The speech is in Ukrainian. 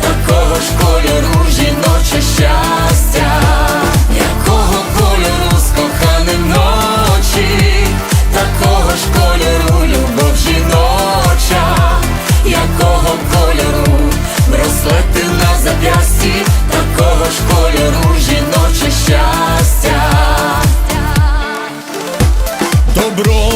такого ж кольору жіноче щастя, якого кольору з коханим ночі, такого ж кольору любов жіноча, якого кольору браслети на зап'ясті, такого ж кольору жіноче щастя. Добро